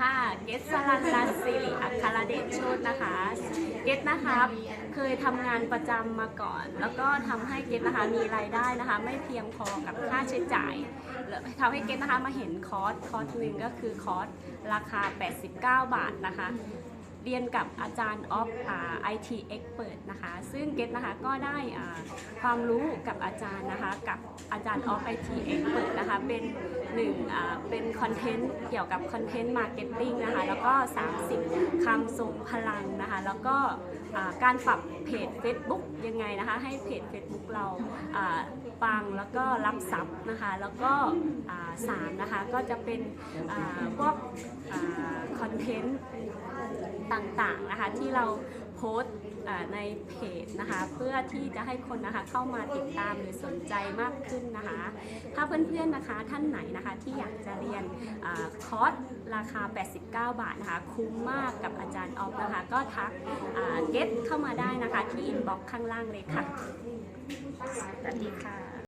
ค่ะ เกตสซันดัสสิริอัครเดชโชตนะคะ เกตนะคะเคยทำงานประจำมาก่อน แล้วก็ทำให้เกตนะคะมีรายได้นะคะ ไม่เพียงพอกับค่าใช้จ่ายแล้วทำให้เกตนะคะมาเห็นคอร์สคอร์สหนึ่งก็คือคอร์สราคา 89 บาทนะคะ เรียนกับอาจารย์ออฟไอทีเอ็กเปิดนะคะ ซึ่งเกตนะคะก็ได้ความรู้กับอาจารย์นะคะ กับอาจารย์ออฟไอทีเอ็กเปิดนะคะ เป็นหนึ่งเป็นคอนเทนต์เกี่ยวกับคอนเทนต์มาร์เก็ตติ้งนะคะ แล้วก็ 30คำทรงพลังนะคะ แล้วก็การปรับเพจ Facebook ยังไงนะคะ ให้เพจ Facebook เราอ่าปังแล้วก็รับทรัพย์นะคะ แล้วก็สามนะคะ ก็จะเป็นอ่าพวกคอนเทนต์ต่างๆนะคะที่เราโพสต์ในเพจนะคะเพื่อที่จะให้คนนะคะเข้ามาติดตามหรือสนใจมากขึ้นนะคะ ถ้าเพื่อนๆนะคะท่านไหนนะคะที่อยากจะเรียนอคอร์สราคา 89 บาทนะคะคุ้มมากกับอาจารย์ออฟนะคะก็ทักเก็ตเข้ามาได้นะคะที่อินบ็อกซ์ข้างล่างเลยค่ะสวัสดีค่ะ